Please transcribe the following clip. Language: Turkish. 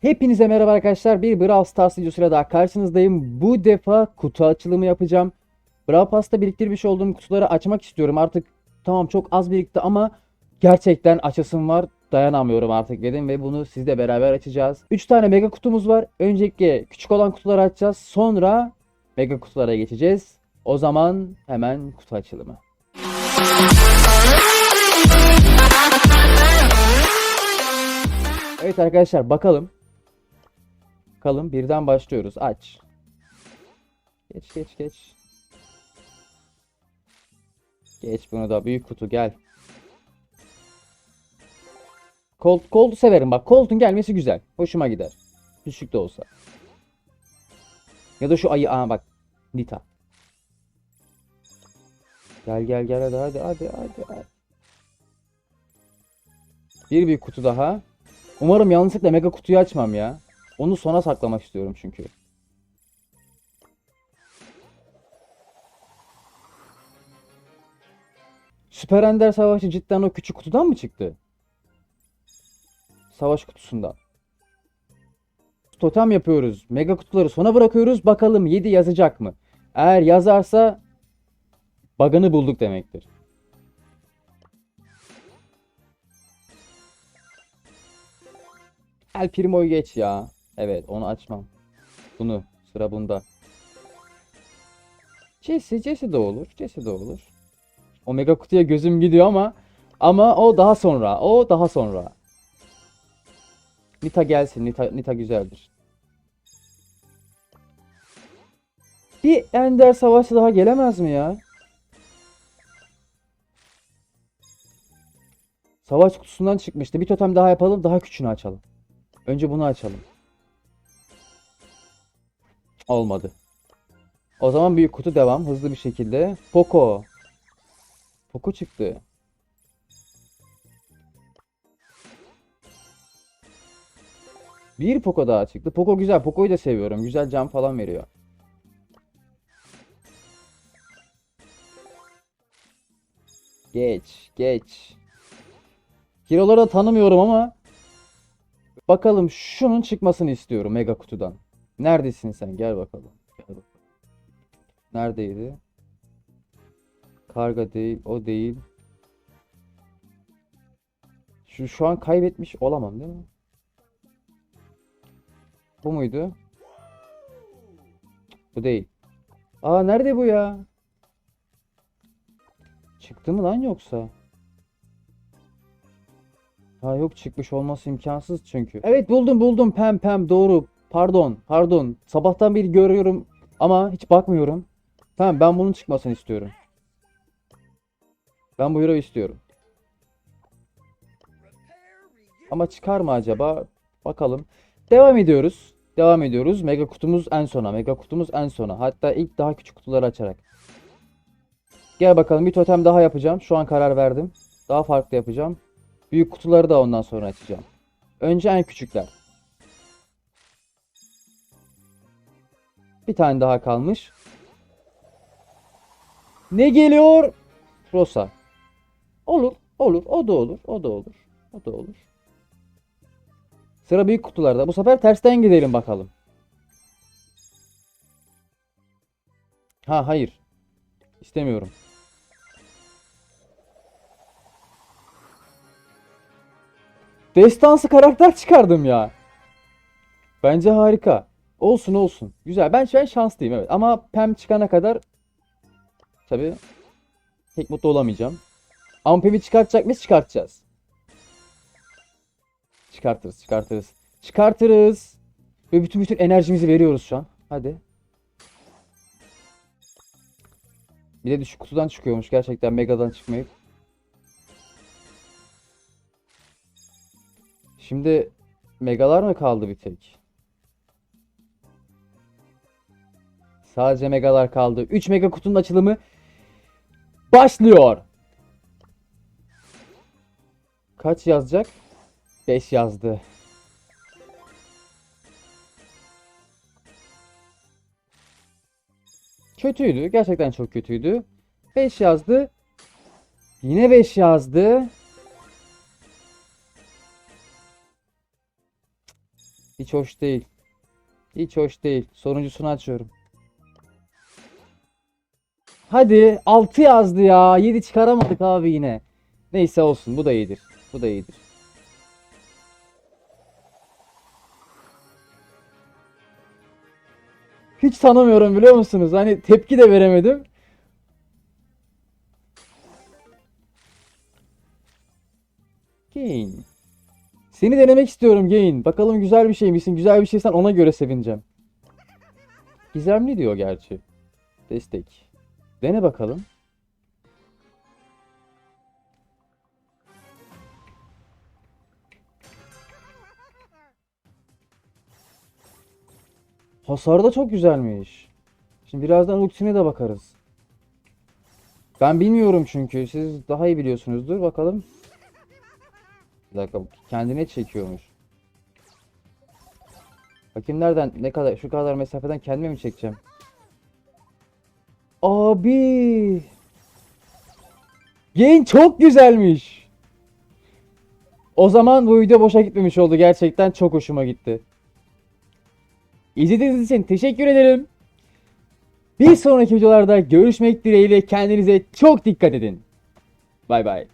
Hepinize merhaba arkadaşlar. Bir Brawl Stars videosuyla daha karşınızdayım. Bu defa kutu açılımı yapacağım. Brawl Pass'ta biriktirmiş olduğum kutuları açmak istiyorum. Artık tamam çok az birikti ama gerçekten açasım var. Dayanamıyorum artık dedim ve bunu sizle beraber açacağız. 3 tane mega kutumuz var. Öncelikle küçük olan kutuları açacağız. Sonra mega kutulara geçeceğiz. O zaman hemen kutu açılımı. Evet arkadaşlar bakalım. Bakalım birden başlıyoruz. Aç. Geç geç geç. Geç bunu da büyük kutu gel. Colt, Colt'u severim bak. Colt'un gelmesi güzel. Hoşuma gider. Düşük de olsa. Ya da şu ayı aa bak. Nita. Gel gel gel hadi hadi hadi hadi. Bir büyük kutu daha. Umarım yanlışlıkla mega kutuyu açmam ya. Onu sona saklamak istiyorum çünkü. Süper Ender Savaşı cidden o küçük kutudan mı çıktı? Savaş kutusundan. Totem yapıyoruz. Mega kutuları sona bırakıyoruz. Bakalım 7 yazacak mı? Eğer yazarsa bug'ını bulduk demektir. El Primo'yu geç ya. Evet onu açmam. Bunu sıra bunda. Jesse, Jesse de olur. Jesse de olur. Omega kutuya gözüm gidiyor ama ama o daha sonra. O daha sonra. Nita gelsin. Nita, Nita güzeldir. Bir Ender Savaşı daha gelemez mi ya? Savaş kutusundan çıkmıştı. Bir totem daha yapalım. Daha küçüğünü açalım. Önce bunu açalım. Olmadı. O zaman büyük kutu devam. Hızlı bir şekilde. Poco. Poco çıktı. Bir Poco daha çıktı. Poco güzel. Poco'yu da seviyorum. Güzel can falan veriyor. Geç, geç. Hero'ları da tanımıyorum ama bakalım şunun çıkmasını istiyorum mega kutudan. Neredesin sen? Gel bakalım. Gel bakalım. Neredeydi? Karga değil, o değil. Şu şu an kaybetmiş olamam değil mi? Bu muydu? Bu değil. Aa nerede bu ya? Çıktı mı lan yoksa? Ha yok çıkmış olması imkansız çünkü. Evet buldum buldum pem pem doğru. Pardon pardon. Sabahtan beri görüyorum ama hiç bakmıyorum. Tamam ben bunun çıkmasını istiyorum. Ben bu hero'yu istiyorum. Ama çıkar mı acaba? Bakalım. Devam ediyoruz. Devam ediyoruz. Mega kutumuz en sona. Mega kutumuz en sona. Hatta ilk daha küçük kutuları açarak. Gel bakalım bir totem daha yapacağım. Şu an karar verdim. Daha farklı yapacağım. Büyük kutuları da ondan sonra açacağım. Önce en küçükler. Bir tane daha kalmış. Ne geliyor? Rosa. Olur, olur. O da olur, o da olur. O da olur. Sıra büyük kutularda. Bu sefer tersten gidelim bakalım. Ha hayır. İstemiyorum. Destansı karakter çıkardım ya. Bence harika. Olsun olsun. Güzel. Ben ben şanslıyım evet. Ama Pem çıkana kadar tabii pek mutlu olamayacağım. Ama Pem'i çıkartacak mıyız? Çıkartacağız. Çıkartırız, çıkartırız. Çıkartırız. Ve bütün bütün enerjimizi veriyoruz şu an. Hadi. Bir de düşük kutudan çıkıyormuş gerçekten Mega'dan çıkmayıp. Şimdi Megalar mı kaldı bir tek? Sadece Megalar kaldı. 3 Mega kutunun açılımı başlıyor. Kaç yazacak? 5 yazdı. Kötüydü. Gerçekten çok kötüydü. 5 yazdı. Yine 5 yazdı. Hiç hoş değil. Hiç hoş değil. Sonuncusunu açıyorum. Hadi 6 yazdı ya. 7 çıkaramadık abi yine. Neyse olsun. Bu da iyidir. Bu da iyidir. Hiç tanımıyorum biliyor musunuz? Hani tepki de veremedim. Gain. Seni denemek istiyorum Gain. Bakalım güzel bir şey misin? Güzel bir şeysen ona göre sevineceğim. Gizemli diyor gerçi. Destek. Dene bakalım. Hasar da çok güzelmiş. Şimdi birazdan ultisine de bakarız. Ben bilmiyorum çünkü. Siz daha iyi biliyorsunuzdur. Bakalım. Bir dakika. Kendine çekiyormuş. Bakayım nereden ne kadar şu kadar mesafeden kendime mi çekeceğim? Abi. Gain çok güzelmiş. O zaman bu video boşa gitmemiş oldu. Gerçekten çok hoşuma gitti. İzlediğiniz için teşekkür ederim. Bir sonraki videolarda görüşmek dileğiyle kendinize çok dikkat edin. Bay bay.